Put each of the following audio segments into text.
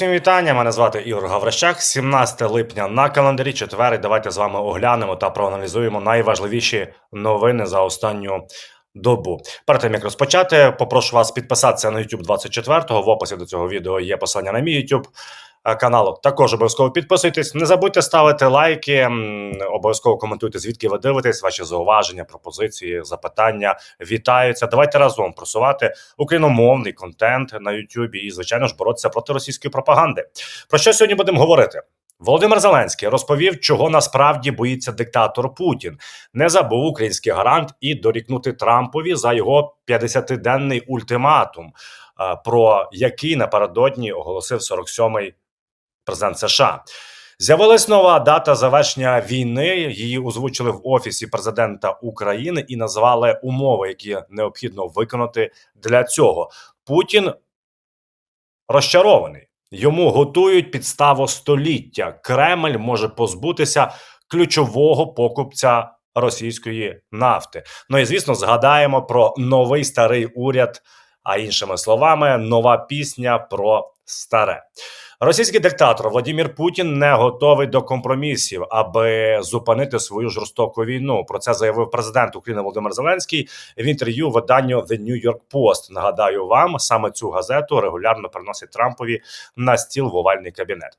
Всім вітання, мене звати Ігор Гаврищак. 17 липня на календарі четвер. Давайте з вами оглянемо та проаналізуємо найважливіші новини за останню добу. Перед тим як розпочати, попрошу вас підписатися на YouTube 24-го. В описі до цього відео є посилання на мій YouTube е, канал. Також обов'язково підписуйтесь. Не забудьте ставити лайки, обов'язково коментуйте, звідки ви дивитесь, ваші зауваження, пропозиції, запитання вітаються. Давайте разом просувати україномовний контент на YouTube і, звичайно ж, боротися проти російської пропаганди. Про що сьогодні будемо говорити? Володимир Зеленський розповів, чого насправді боїться диктатор Путін. Не забув український гарант і дорікнути Трампові за його 50-денний ультиматум, е, про який напередодні оголосив 47-й президент США. З'явилась нова дата завершення війни. Її озвучили в офісі президента України і назвали умови, які необхідно виконати для цього. Путін розчарований. Йому готують підставу століття. Кремль може позбутися ключового покупця російської нафти. Ну і звісно, згадаємо про новий старий уряд. А іншими словами, нова пісня про старе. Російський диктатор Владимир Путін не готовий до компромісів, аби зупинити свою жорстоку війну. Про це заявив президент України Володимир Зеленський в інтерв'ю виданню The New York Post. Нагадаю вам, саме цю газету регулярно приносить Трампові на стіл в овальний кабінет.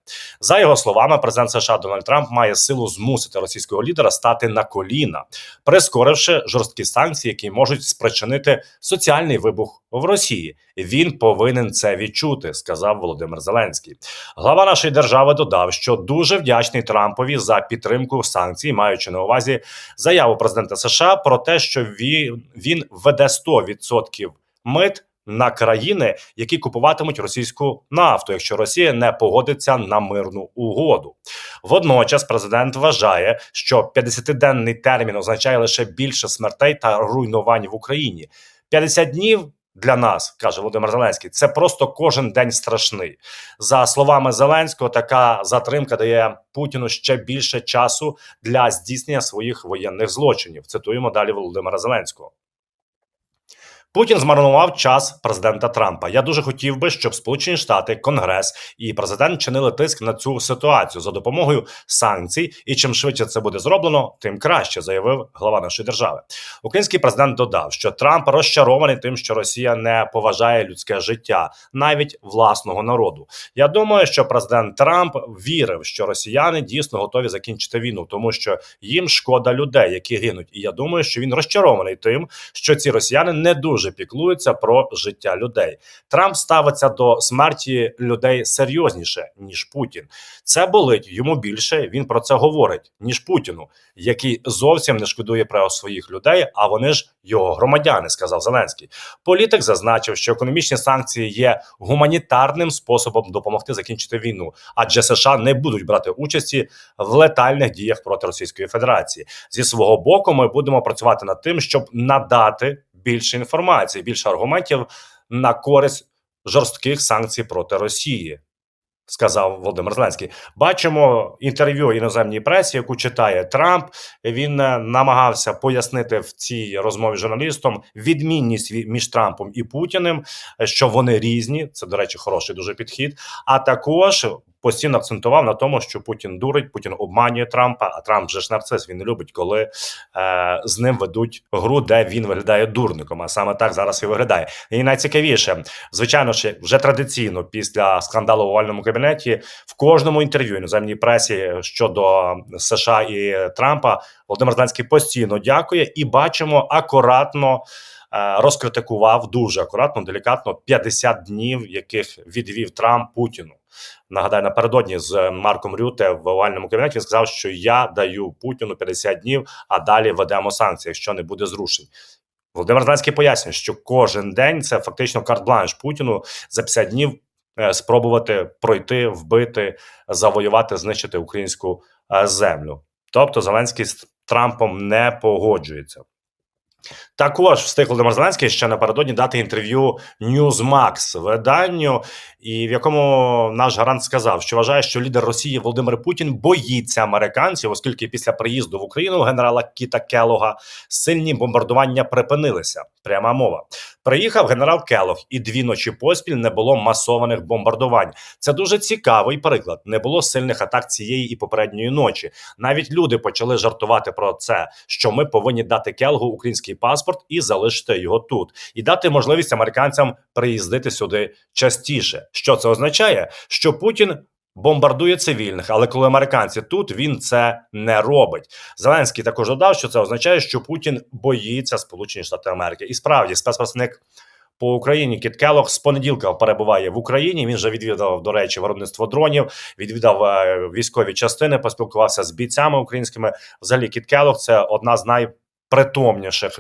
За його словами, президент США Дональд Трамп має силу змусити російського лідера стати на коліна, прискоривши жорсткі санкції, які можуть спричинити соціальний вибух в Росії. Він повинен це відчути, сказав Володимир Зеленський. Глава нашої держави додав, що дуже вдячний Трампові за підтримку санкцій, маючи на увазі заяву президента США про те, що він, він веде 100% мит на країни, які купуватимуть російську нафту, якщо Росія не погодиться на мирну угоду. Водночас президент вважає, що 50-денний термін означає лише більше смертей та руйнувань в Україні. 50 днів для нас, каже Володимир Зеленський, це просто кожен день страшний. За словами Зеленського, така затримка дає Путіну ще більше часу для здійснення своїх воєнних злочинів. Цитуємо далі Володимира Зеленського. Путін змарнував час президента Трампа. Я дуже хотів би, щоб Сполучені Штати, Конгрес і президент чинили тиск на цю ситуацію за допомогою санкцій. І чим швидше це буде зроблено, тим краще, заявив глава нашої держави. Український президент додав, що Трамп розчарований тим, що Росія не поважає людське життя, навіть власного народу. Я думаю, що президент Трамп вірив, що росіяни дійсно готові закінчити війну, тому що їм шкода людей, які гинуть. І я думаю, що він розчарований тим, що ці росіяни не дуже піклуються про життя людей. Трамп ставиться до смерті людей серйозніше ніж Путін. Це болить йому більше. Він про це говорить ніж Путіну, який зовсім не шкодує про своїх людей. А вони ж його громадяни, сказав Зеленський. Політик зазначив, що економічні санкції є гуманітарним способом допомогти закінчити війну, адже США не будуть брати участі в летальних діях проти Російської Федерації. Зі свого боку, ми будемо працювати над тим, щоб надати більше інформації, більше аргументів на користь жорстких санкцій проти Росії. Сказав Володимир Зеленський. Бачимо інтерв'ю іноземній пресі, яку читає Трамп. Він е, намагався пояснити в цій розмові з журналістом відмінність між Трампом і Путіним, е, що вони різні. Це, до речі, хороший дуже підхід. А також постійно акцентував на тому, що Путін дурить, Путін обманює Трампа. А Трамп же ж нарцис. Він не любить, коли е, з ним ведуть гру, де він виглядає дурником. А саме так зараз і виглядає. І найцікавіше, звичайно ж, вже традиційно після скандалу в овальному кабінеті в кожному інтерв'ю іноземній пресі щодо США і Трампа Володимир Зеленський постійно дякує і бачимо акуратно. Е, Розкритикував дуже акуратно, делікатно 50 днів, яких відвів Трамп Путіну. Нагадаю, напередодні з Марком Рюте в овальному кабінеті він сказав, що я даю Путіну 50 днів, а далі ведемо санкції, якщо не буде зрушень. Володимир Зеленський пояснює, що кожен день це фактично карт-бланш Путіну за 50 днів е, спробувати пройти, вбити, завоювати, знищити українську е, землю. Тобто Зеленський з Трампом не погоджується. Також встиг Володимир Зеленський ще напередодні дати інтерв'ю Newsmax виданню, і в якому наш гарант сказав, що вважає, що лідер Росії Володимир Путін боїться американців, оскільки після приїзду в Україну генерала Кіта Келога сильні бомбардування припинилися. Пряма мова. Приїхав генерал Келох, і дві ночі поспіль не було масованих бомбардувань. Це дуже цікавий приклад. Не було сильних атак цієї і попередньої ночі. Навіть люди почали жартувати про це, що ми повинні дати Келгу український паспорт і залишити його тут, і дати можливість американцям приїздити сюди частіше. Що це означає? Що Путін. Бомбардує цивільних, але коли американці тут він це не робить. Зеленський також додав, що це означає, що Путін боїться Сполучені Штати Америки. І справді спецпредставник по Україні Кіт Келох з понеділка перебуває в Україні. Він вже відвідав, до речі, виробництво дронів, відвідав е, військові частини, поспілкувався з бійцями українськими. Взагалі, Кіт Келох – це одна з найпритомніших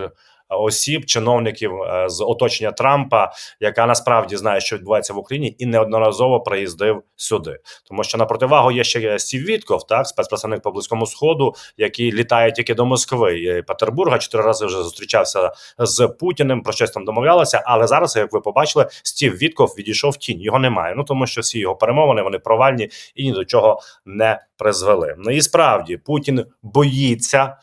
осіб, чиновників е, з оточення Трампа, яка насправді знає, що відбувається в Україні, і неодноразово приїздив сюди. Тому що на противагу є ще Стів Вітков, так спецпредставник по близькому сходу, який літає тільки до Москви і Петербурга. Чотири рази вже зустрічався з Путіним, про щось там домовлялися. Але зараз, як ви побачили, Стів Вітков відійшов в тінь. Його немає. Ну тому що всі його перемовини вони провальні і ні до чого не призвели. Ну і справді Путін боїться.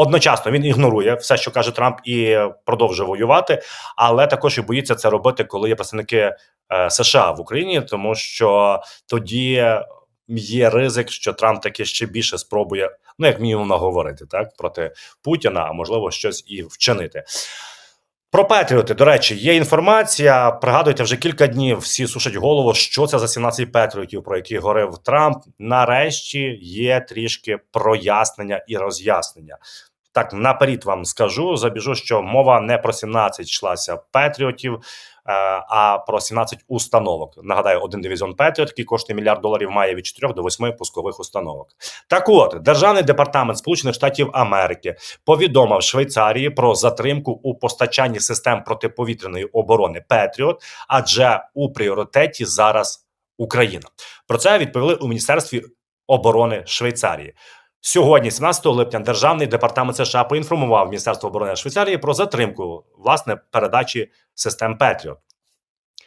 Одночасно він ігнорує все, що каже Трамп, і продовжує воювати, але також і боїться це робити, коли є представники е, США в Україні, тому що тоді є ризик, що Трамп таки ще більше спробує, ну як мінімум, наговорити так проти Путіна, а можливо щось і вчинити. Про Петріоти, до речі, є інформація. Пригадуйте, вже кілька днів всі сушать голову, що це за 17 Петріотів, про які говорив Трамп. Нарешті є трішки прояснення і роз'яснення. Так, наперед вам скажу, забіжу, що мова не про 17 йшлася Петріотів, е, а про 17 установок. Нагадаю, один дивізіон Петріот, який коштує мільярд доларів, має від 4 до 8 пускових установок. Так от, Державний департамент Сполучених Штатів Америки повідомив Швейцарії про затримку у постачанні систем протиповітряної оборони Петріот, адже у пріоритеті зараз Україна. Про це відповіли у Міністерстві оборони Швейцарії. Сьогодні, 17 липня, державний департамент США поінформував Міністерство оборони Швейцарії про затримку власне передачі систем Петріот.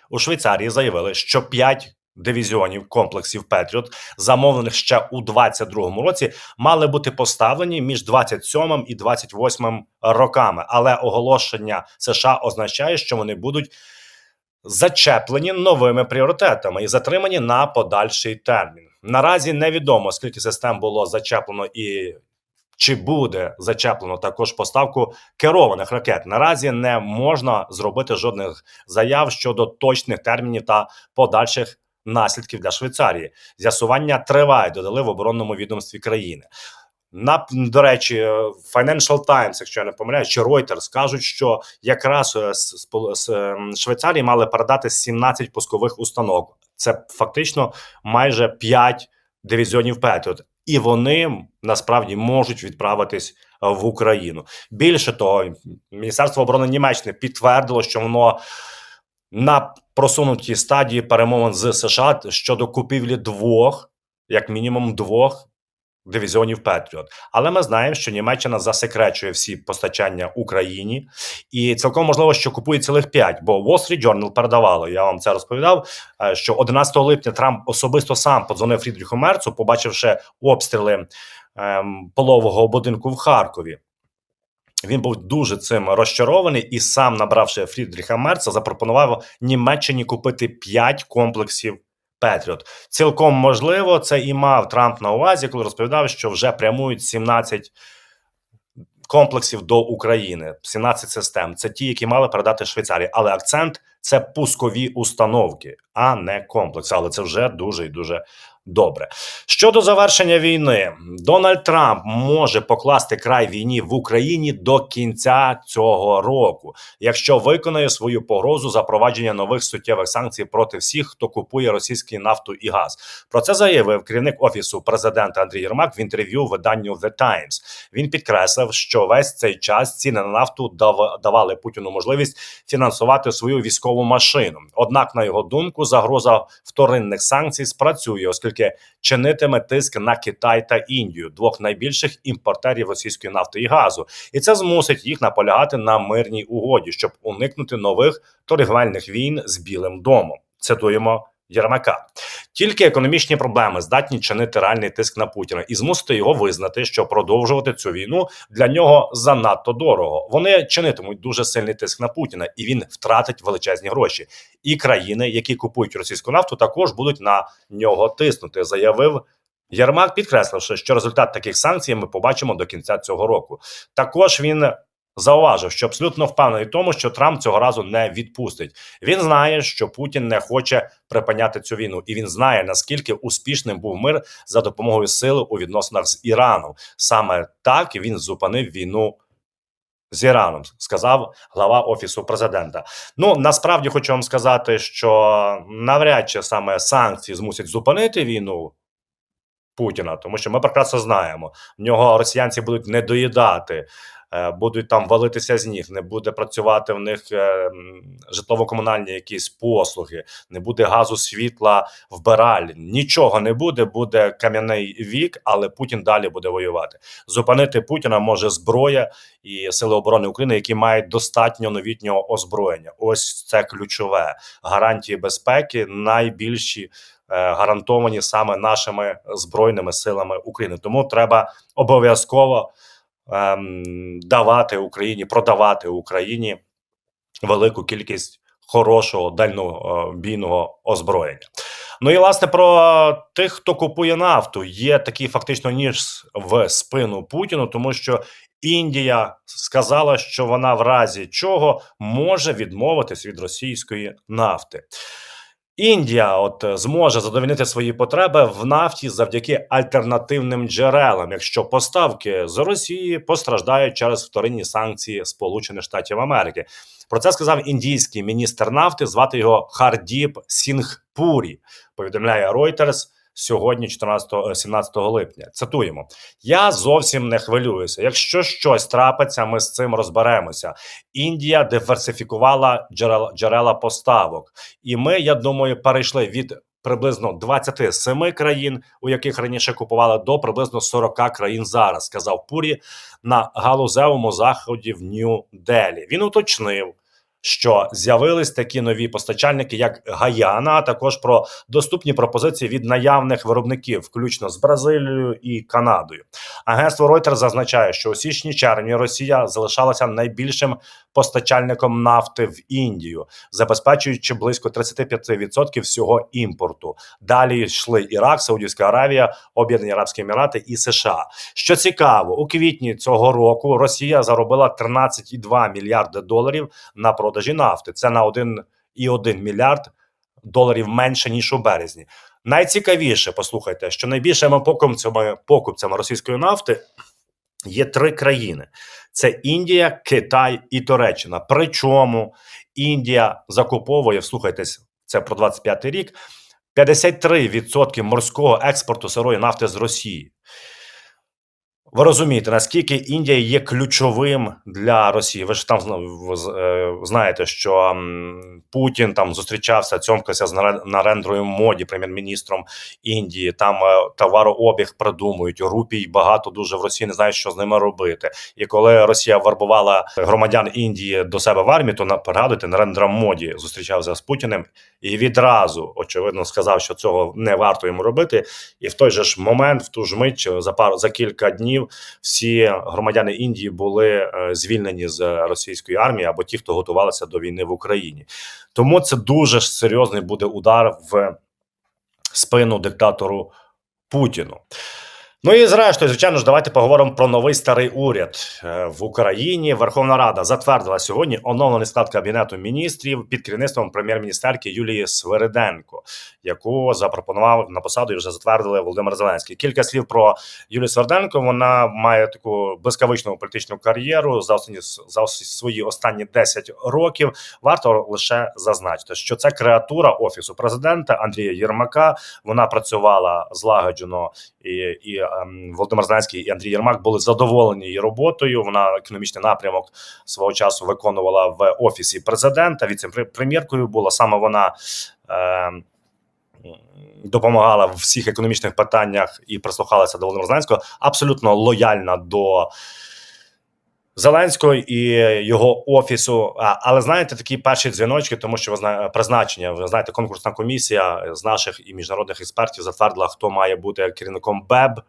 У Швейцарії заявили, що 5 дивізіонів комплексів Петріот, замовлених ще у 2022 році, мали бути поставлені між 27 і 28 роками. Але оголошення США означає, що вони будуть зачеплені новими пріоритетами і затримані на подальший термін. Наразі невідомо скільки систем було зачеплено і. Чи буде зачеплено також поставку керованих ракет? Наразі не можна зробити жодних заяв щодо точних термінів та подальших наслідків для Швейцарії. З'ясування триває, додали в оборонному відомстві країни. На до речі, Financial Times, якщо я не помиляю, чи Reuters кажуть, що якраз е, з, ем, Швейцарії мали передати 17 пускових установок. Це фактично майже 5 дивізіонів Петріот. І вони насправді можуть відправитись в Україну. Більше того, Міністерство оборони Німеччини підтвердило, що воно на просунутій стадії перемовин з США щодо купівлі двох, як мінімум, двох дивізіонів Петріот. Але ми знаємо, що Німеччина засекречує всі постачання Україні, і цілком можливо, що купує цілих п'ять. Бо Wall Street Journal передавало. Я вам це розповідав. Е, що 11 липня Трамп особисто сам подзвонив Фрідріху Мерцу, побачивши обстріли ем, полового будинку в Харкові. Він був дуже цим розчарований і сам, набравши Фрідріха Мерца, запропонував Німеччині купити 5 комплексів Петріот. Цілком можливо, це і мав Трамп на увазі, коли розповідав, що вже прямують 17 комплексів до України, 17 систем. Це ті, які мали передати Швейцарії. Але акцент це пускові установки, а не комплекс. Але це вже дуже і дуже добре. Щодо завершення війни, Дональд Трамп може покласти край війні в Україні до кінця цього року, якщо виконає свою погрозу запровадження нових суттєвих санкцій проти всіх, хто купує російський нафту і газ. Про це заявив керівник офісу президента Андрій Єрмак в інтерв'ю виданню The Times. Він підкреслив, що весь цей час ціни на нафту давали Путіну можливість фінансувати свою військову машину. Однак, на його думку, загроза вторинних санкцій спрацює, оскільки оскільки чинитиме тиск на Китай та Індію, двох найбільших імпортерів російської нафти і газу, і це змусить їх наполягати на мирній угоді, щоб уникнути нових торгівельних війн з Білим домом. Цитуємо Єрмака. Тільки економічні проблеми здатні чинити реальний тиск на Путіна і змусити його визнати, що продовжувати цю війну для нього занадто дорого. Вони чинитимуть дуже сильний тиск на Путіна, і він втратить величезні гроші. І країни, які купують російську нафту, також будуть на нього тиснути. Заявив Єрмак, підкресливши, що результат таких санкцій ми побачимо до кінця цього року. Також він зауважив, що абсолютно впевнений в тому, що Трамп цього разу не відпустить. Він знає, що Путін не хоче припиняти цю війну, і він знає наскільки успішним був мир за допомогою сили у відносинах з Іраном. Саме так він зупинив війну. З Іраном сказав глава офісу президента. Ну насправді хочу вам сказати, що навряд чи саме санкції змусять зупинити війну Путіна, тому що ми прекрасно знаємо, в нього росіянці будуть не доїдати, будуть там валитися з ніг, не буде працювати в них е, житлово-комунальні якісь послуги, не буде газу, світла, вбиральні. Нічого не буде, буде кам'яний вік, але Путін далі буде воювати. Зупинити Путіна може зброя і сили оборони України, які мають достатньо новітнього озброєння. Ось це ключове гарантії безпеки найбільші. Е, гарантовані саме нашими збройними силами України. Тому треба обов'язково ем, давати Україні, продавати Україні велику кількість хорошого дальнобійного озброєння. Ну і власне про тих, хто купує нафту, є такий фактично ніж в спину Путіну, тому що Індія сказала, що вона в разі чого може відмовитись від російської нафти. Індія от е, зможе задовільнити свої потреби в нафті завдяки альтернативним джерелам, якщо поставки з Росії постраждають через вторинні санкції Сполучених Штатів Америки. Про це сказав індійський міністр нафти. Звати його Хардіп Сінгпурі. Повідомляє Reuters сьогодні, 14-17 е, липня. Цитуємо: я зовсім не хвилююся. Якщо щось трапиться, ми з цим розберемося. Індія диверсифікувала джерела, джерела поставок, і ми, я думаю, перейшли від. Приблизно 27 країн, у яких раніше купували, до приблизно 40 країн зараз, сказав Пурі на галузевому заході в Нью-Делі. Він уточнив, що з'явились такі нові постачальники, як Гаяна, а також про доступні пропозиції від наявних виробників, включно з Бразилією і Канадою. Агентство Reuters зазначає, що у січні червні Росія залишалася найбільшим постачальником нафти в Індію, забезпечуючи близько 35% всього імпорту. Далі йшли Ірак, Саудівська Аравія, Об'єднані Арабські Емірати і США. Що цікаво, у квітні цього року Росія заробила 13,2 мільярди доларів на продажі нафти. Це на 1,1 мільярд доларів менше ніж у березні. Найцікавіше, послухайте, що найбільшими покупцями покупцями російської нафти є три країни: це Індія, Китай і Туреччина. Причому Індія закуповує, слухайтесь, це про 25 рік. 53% морського експорту сирої нафти з Росії. Ви розумієте, наскільки Індія є ключовим для Росії? Ви ж там е, знаєте, що Путін там зустрічався, цьомкався з Нарендрою моді, прем'єр-міністром Індії. Там е, товарообіг придумують. Рупій багато дуже в Росії не знають, що з ними робити. І коли Росія вербувала громадян Індії до себе в армію, то пригадуйте, Нарендра моді зустрічався з Путіним і відразу очевидно сказав, що цього не варто йому робити. І в той же ж момент, в ту ж мить за пару за кілька днів всі громадяни Індії були е, звільнені з російської армії або ті, хто готувалися до війни в Україні. Тому це дуже серйозний буде удар в спину диктатору Путіну. Ну і зрештою, звичайно ж, давайте поговоримо про новий старий уряд е, в Україні. Верховна Рада затвердила сьогодні оновлений склад кабінету міністрів під керівництвом прем'єр-міністерки Юлії Свериденко, яку запропонував на посаду і вже затвердили Володимир Зеленський. Кілька слів про Юлію Свериденко. Вона має таку блискавичну політичну кар'єру за останні за свої останні 10 років. Варто лише зазначити, що це креатура офісу президента Андрія Єрмака. Вона працювала злагоджено і і Володимир Зеленський і Андрій Єрмак були задоволені її роботою. Вона економічний напрямок свого часу виконувала в офісі президента. Віце-прем'єркою була саме вона. Ем, Допомагала в всіх економічних питаннях і прислухалася до Володимира Зеленського, абсолютно лояльна до Зеленського і його офісу. Але знаєте, такі перші дзвіночки, тому що ви призначення. Ви знаєте, конкурсна комісія з наших і міжнародних експертів затвердила, хто має бути керівником БЕБ.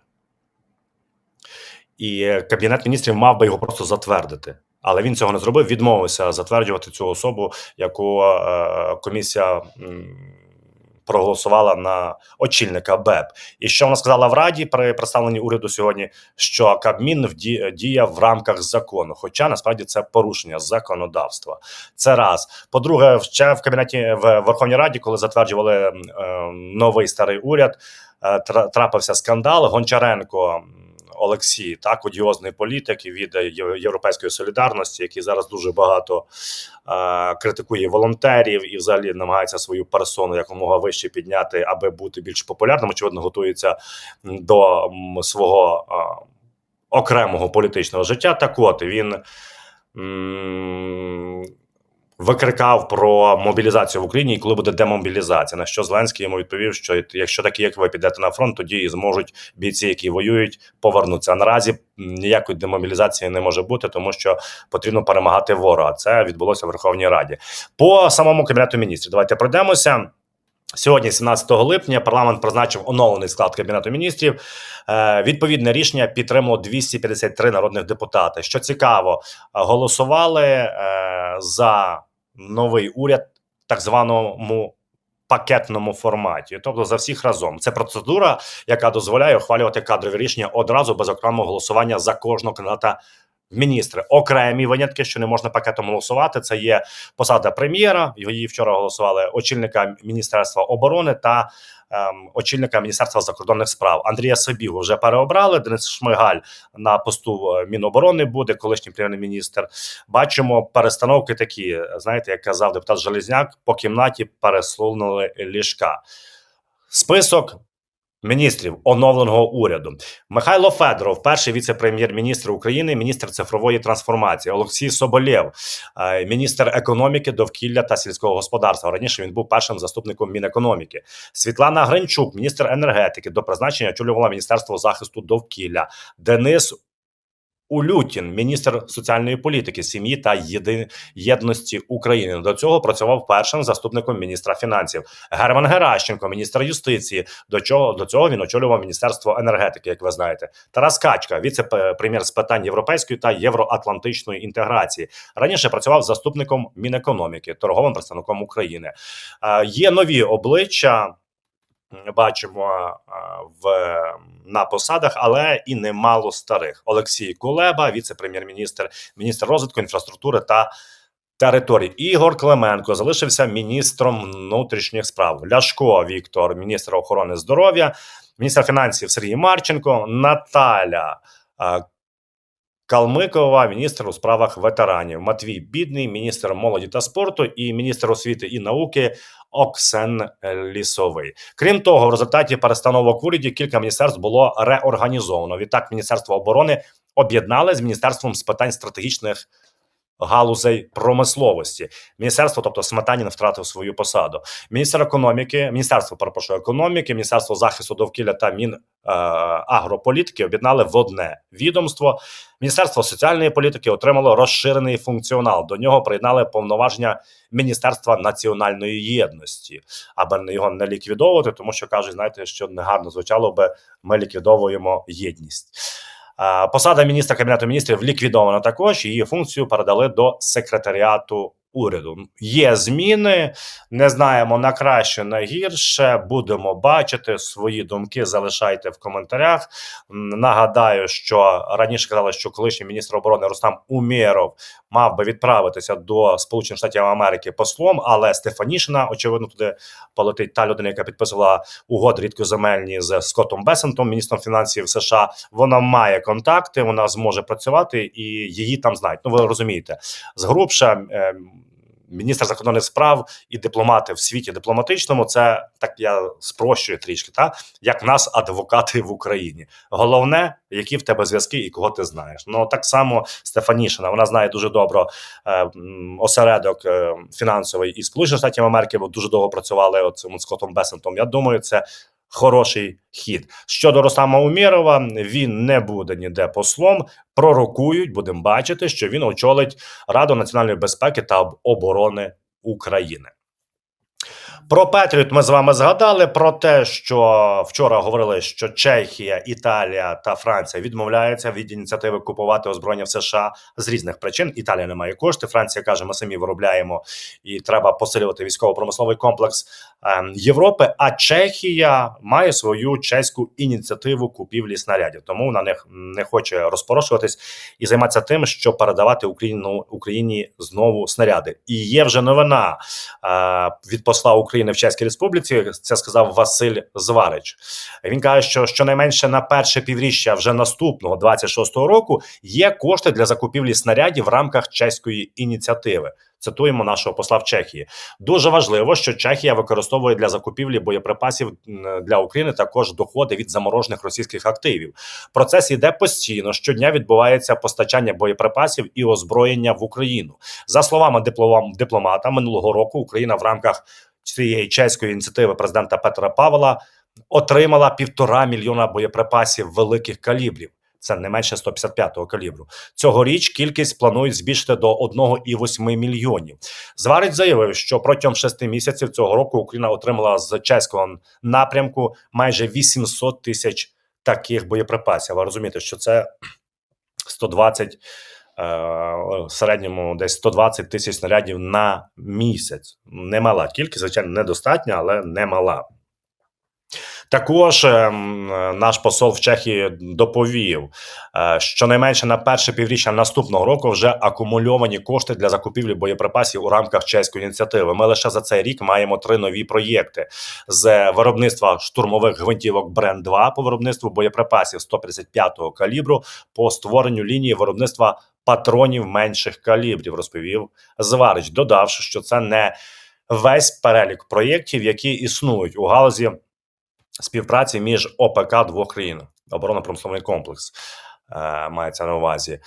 І кабінет міністрів мав би його просто затвердити. Але він цього не зробив. Відмовився затверджувати цю особу, яку е, комісія проголосувала на очільника БЕБ. І що вона сказала в Раді при представленні уряду сьогодні? Що Кабмін діє в рамках закону, хоча насправді це порушення законодавства. Це раз. По-друге, ще в кабінеті в Верховній Раді, коли затверджували е, новий старий уряд, е, трапився скандал. Гончаренко. Олексій, так, одіозний політик від Європейської солідарності, який зараз дуже багато е, критикує волонтерів і взагалі намагається свою персону якомога вище підняти, аби бути більш популярним. Очевидно, готується до м, свого е, окремого політичного життя. Так от він. м, Викрикав про мобілізацію в Україні, і коли буде демобілізація. На що Зеленський йому відповів, що якщо такі, як ви підете на фронт, тоді зможуть бійці, які воюють, повернутися. А наразі ніякої демобілізації не може бути, тому що потрібно перемагати ворога. Це відбулося в Верховній Раді. По самому кабінету міністрів. Давайте пройдемося. Сьогодні, 17 липня, парламент призначив оновлений склад кабінету міністрів. Е, відповідне рішення підтримало 253 народних депутати. Що цікаво, голосували е, за новий уряд, так званому. Пакетному форматі, тобто за всіх разом, це процедура, яка дозволяє ухвалювати кадрові рішення одразу без окремого голосування за кожного кандидата міністри. Окремі винятки, що не можна пакетом голосувати. Це є посада прем'єра. Її вчора голосували очільника міністерства оборони та ем, очільника міністерства закордонних справ Андрія Собігу вже переобрали. Денис Шмигаль на посту е, Міноборони буде колишній прем'єр-міністр. Бачимо перестановки такі. Знаєте, як казав депутат Железняк, по кімнаті пересунули ліжка. Список міністрів оновленого уряду. Михайло Федоров, перший віце-прем'єр-міністр України, міністр цифрової трансформації. Олексій Соболєв, е, міністр економіки, довкілля та сільського господарства. Раніше він був першим заступником Мінекономіки. Світлана Гринчук, міністр енергетики, до призначення очолювала Міністерство захисту довкілля. Денис Улютін, міністр соціальної політики, сім'ї та єдності України. До цього працював першим заступником міністра фінансів. Герман Геращенко, міністр юстиції. До чого до цього він очолював міністерство енергетики, як ви знаєте. Тарас Качка, віце-прем'єр з питань європейської та євроатлантичної інтеграції. Раніше працював заступником мінекономіки, торговим представником України. Е, Є нові обличчя. Бачимо в на посадах, але і немало старих. Олексій Кулеба, віце-прем'єр-міністр, міністр розвитку інфраструктури та територій. Ігор Клименко залишився міністром внутрішніх справ. Ляшко Віктор, міністр охорони здоров'я, міністр фінансів Сергій Марченко, Наталя. Калмикова, міністр у справах ветеранів, Матвій Бідний, міністр молоді та спорту, і міністр освіти і науки Оксен Лісовий. Крім того, в результаті перестановок в уряді кілька міністерств було реорганізовано. Відтак, Міністерство оборони об'єднали з міністерством з питань стратегічних. Галузей промисловості міністерство, тобто Сметанін втратив свою посаду. Міністр економіки, міністерство перепрошую, економіки, міністерство захисту довкілля та мін е, агрополітики об'єднали в одне відомство. Міністерство соціальної політики отримало розширений функціонал. До нього приєднали повноваження Міністерства національної єдності, аби його не ліквідовувати, тому що кажуть, знаєте, що негарно звучало би ми ліквідовуємо єдність. Посада міністра кабінету міністрів ліквідована також. Її функцію передали до секретаріату уряду. Є зміни, не знаємо на краще, на гірше. Будемо бачити свої думки. Залишайте в коментарях. Нагадаю, що раніше казали, що колишній міністр оборони Рустам Умєров мав би відправитися до Сполучених Штатів Америки послом, але Стефанішина, очевидно, туди полетить та людина, яка підписувала угоди рідкоземельні з Скоттом Бесентом, міністром фінансів США. Вона має контакти, вона зможе працювати і її там знають. Ну ви розумієте, згрубша. Міністр закордонних справ і дипломати в світі дипломатичному це так я спрощую трішки, та як нас адвокати в Україні. Головне, які в тебе зв'язки і кого ти знаєш. Ну так само Стефанішина. Вона знає дуже добре е, осередок е, фінансовий і Сполучених Штатів Америки, бо дуже довго працювали оцим Скоттом Бесентом. Я думаю, це хороший хід. Щодо Рустама Умєрова, він не буде ніде послом. Пророкують, будемо бачити, що він очолить Раду національної безпеки та оборони України. Про Петріот ми з вами згадали про те, що вчора говорили, що Чехія, Італія та Франція відмовляються від ініціативи купувати озброєння в США з різних причин. Італія не має коштів. Франція каже, ми самі виробляємо і треба посилювати військово-промисловий комплекс ем, Європи. А Чехія має свою чеську ініціативу купівлі снарядів, тому вона не, не хоче розпорошуватись і займатися тим, щоб передавати Україну Україні знову снаряди. І є вже новина е, від посла України в Чеській Республіці. Це сказав Василь Зварич. Він каже, що щонайменше на перше півріччя вже наступного 26-го року є кошти для закупівлі снарядів в рамках чеської ініціативи. Цитуємо нашого посла в Чехії. Дуже важливо, що Чехія використовує для закупівлі боєприпасів для України також доходи від заморожених російських активів. Процес іде постійно. Щодня відбувається постачання боєприпасів і озброєння в Україну. За словами диплом- дипломата, минулого року Україна в рамках цієї чеської ініціативи президента Петра Павла отримала півтора мільйона боєприпасів великих калібрів. Це не менше 155-го калібру. Цьогоріч кількість планують збільшити до 1,8 мільйонів. Зварич заявив, що протягом шести місяців цього року Україна отримала з чеського напрямку майже 800 тисяч таких боєприпасів. Ви розумієте, що це 120 е, в середньому десь 120 тисяч снарядів на місяць. Немала кількість, звичайно, недостатня, але немала. Також ем, е, наш посол в Чехії доповів, е, що найменше на перше півріччя наступного року вже акумульовані кошти для закупівлі боєприпасів у рамках чеської ініціативи. Ми лише за цей рік маємо три нові проєкти з виробництва штурмових гвинтівок Бренд 2 по виробництву боєприпасів 155-го калібру по створенню лінії виробництва патронів менших калібрів. Розповів Зварич, додавши, що це не весь перелік проєктів, які існують у галузі співпраці між ОПК двох країн. Оборонно-промисловий комплекс е, мається на увазі.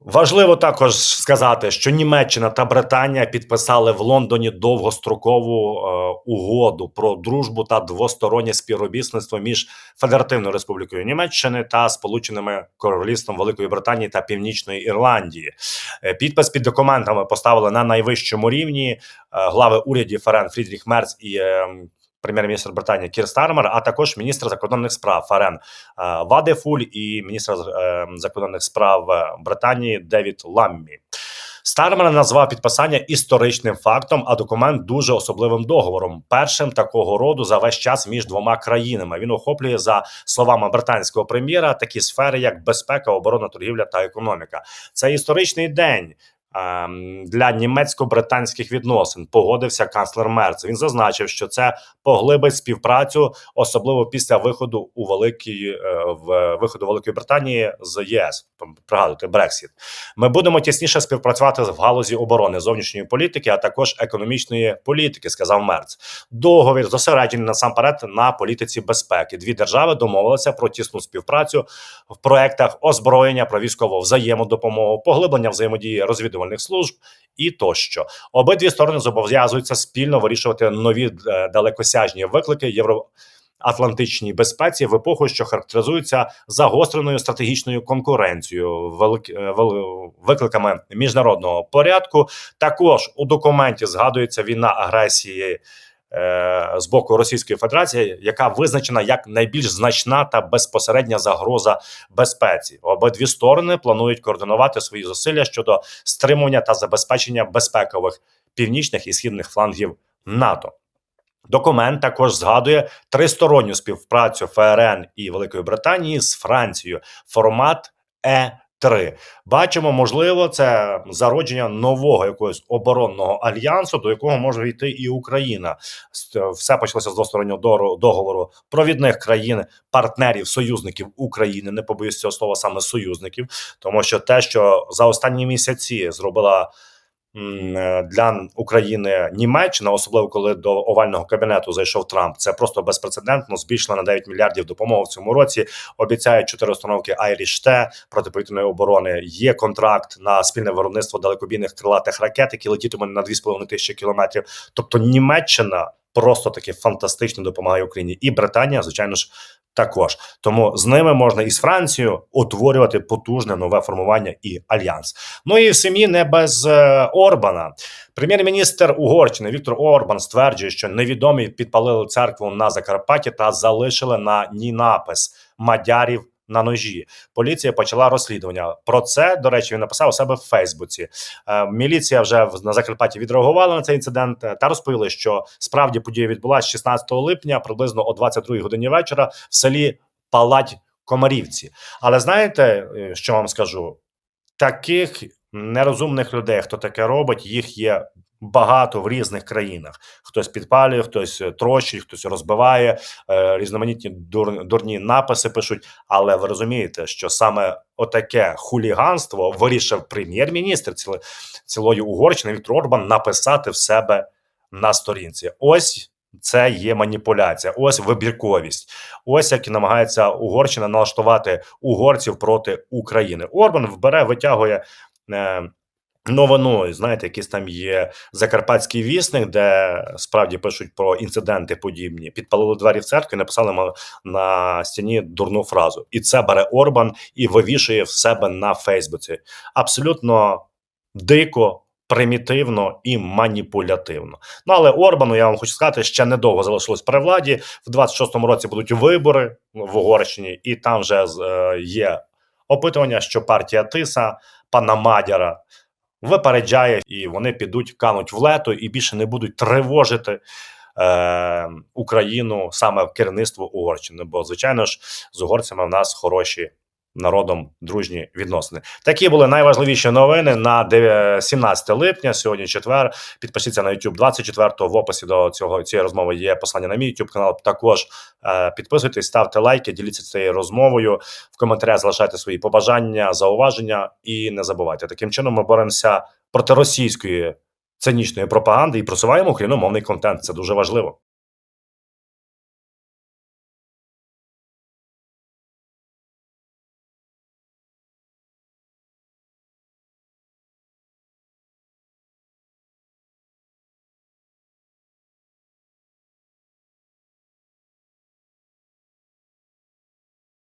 Важливо також сказати, що Німеччина та Британія підписали в Лондоні довгострокову е, угоду про дружбу та двостороннє співробітництво між Федеративною Республікою Німеччини та Сполученими Королівством Великої Британії та Північної Ірландії. Е, Підпис під документами поставили на найвищому рівні е, глави урядів Ферен Фрідріх Мерц і е, прем'єр-міністр Британії Кір Стармер, а також міністр закордонних справ Фарен е, Вадефуль і міністр е, закордонних справ е, Британії Девід Ламмі. Стармер назвав підписання історичним фактом, а документ дуже особливим договором, першим такого роду за весь час між двома країнами. Він охоплює за словами британського прем'єра такі сфери, як безпека, оборона, торгівля та економіка. Це історичний день. Ем, Для німецько-британських відносин погодився канцлер Мерц. Він зазначив, що це поглибить співпрацю, особливо після виходу у великій е, в виходу Великої Британії з ЄС. Пригадуйте Брексіт. Ми будемо тісніше співпрацювати в галузі оборони, зовнішньої політики, а також економічної політики, сказав Мерц. Договір зосереджений насамперед на політиці безпеки. Дві держави домовилися про тісну співпрацю в проектах озброєння, про військову взаємодопомогу, поглиблення взаємодії розвідувальних служб і тощо. Обидві сторони зобов'язуються спільно вирішувати нові е, далекосяжні виклики євро. Атлантичній безпеці в епоху, що характеризується загостреною стратегічною конкуренцією, велик, е, викликами міжнародного порядку. Також у документі згадується війна агресії з боку Російської Федерації, яка визначена як найбільш значна та безпосередня загроза безпеці. Обидві сторони планують координувати свої зусилля щодо стримування та забезпечення безпекових північних і східних флангів НАТО. Документ також згадує тристоронню співпрацю ФРН і Великої Британії з Францією. Формат Е3. Бачимо, можливо, це зародження нового якогось оборонного альянсу, до якого може війти і Україна. С- Все почалося з двостороннього договору провідних країн, партнерів, союзників України. Не побоюсь цього слова саме союзників, тому що те, що за останні місяці зробила е, для України Німеччина, особливо коли до овального кабінету зайшов Трамп. Це просто безпрецедентно. Збільшила на 9 мільярдів допомогу в цьому році. Обіцяють чотири установки Irish-T протиповітряної оборони. Є контракт на спільне виробництво далекобійних крилатих ракет, які летітимуть на 2,5 тисячі кілометрів. Тобто Німеччина просто таки фантастично допомагає Україні. І Британія, звичайно ж, також. Тому з ними можна і з Францією утворювати потужне нове формування і альянс. Ну і в сім'ї не без е, Орбана. Прем'єр-міністр Угорщини Віктор Орбан стверджує, що невідомі підпалили церкву на Закарпатті та залишили на ній напис Мадярів. На ножі поліція почала розслідування. Про це до речі він написав у себе в Фейсбуці. Е, міліція вже на Закарпатті відреагувала на цей інцидент е, та розповіли, що справді подія відбулася 16 липня, приблизно о 22 годині вечора, в селі Палать Комарівці. Але знаєте, е, що вам скажу? Таких нерозумних людей, хто таке робить, їх є багато в різних країнах. Хтось підпалює, хтось е, трощить, хтось розбиває, е, різноманітні дур, дурні написи пишуть. Але ви розумієте, що саме отаке хуліганство вирішив прем'єр-міністр цілої Угорщини Віктор Орбан написати в себе на сторінці. Ось це є маніпуляція, ось вибірковість. Ось як намагається Угорщина налаштувати угорців проти України. Орбан вбере, витягує. Е, Новину, знаєте, якийсь там є закарпатський вісник, де справді пишуть про інциденти подібні. Підпалили двері в церкві, написали на стіні дурну фразу. І це бере Орбан і вивішує в себе на Фейсбуці. Абсолютно дико, примітивно і маніпулятивно. Ну але Орбану, я вам хочу сказати, ще недовго залишилось при владі. В 26-му році будуть вибори в Угорщині, і там вже е, є опитування, що партія Тиса, пана Мадяра, випереджає, і вони підуть, кануть в лето і більше не будуть тривожити. Е, Україну саме керівництво Угорщини, бо звичайно ж з угорцями в нас хороші народом дружні відносини. Такі були найважливіші новини на 17 липня. Сьогодні четвер. Підпишіться на YouTube 24 В описі до цього цієї розмови є послання на мій YouTube канал. Також е, підписуйтесь, ставте лайки, діліться цією розмовою. В коментарях залишайте свої побажання, зауваження і не забувайте. Таким чином ми боремося проти російської цинічної пропаганди і просуваємо україномовний контент. Це дуже важливо.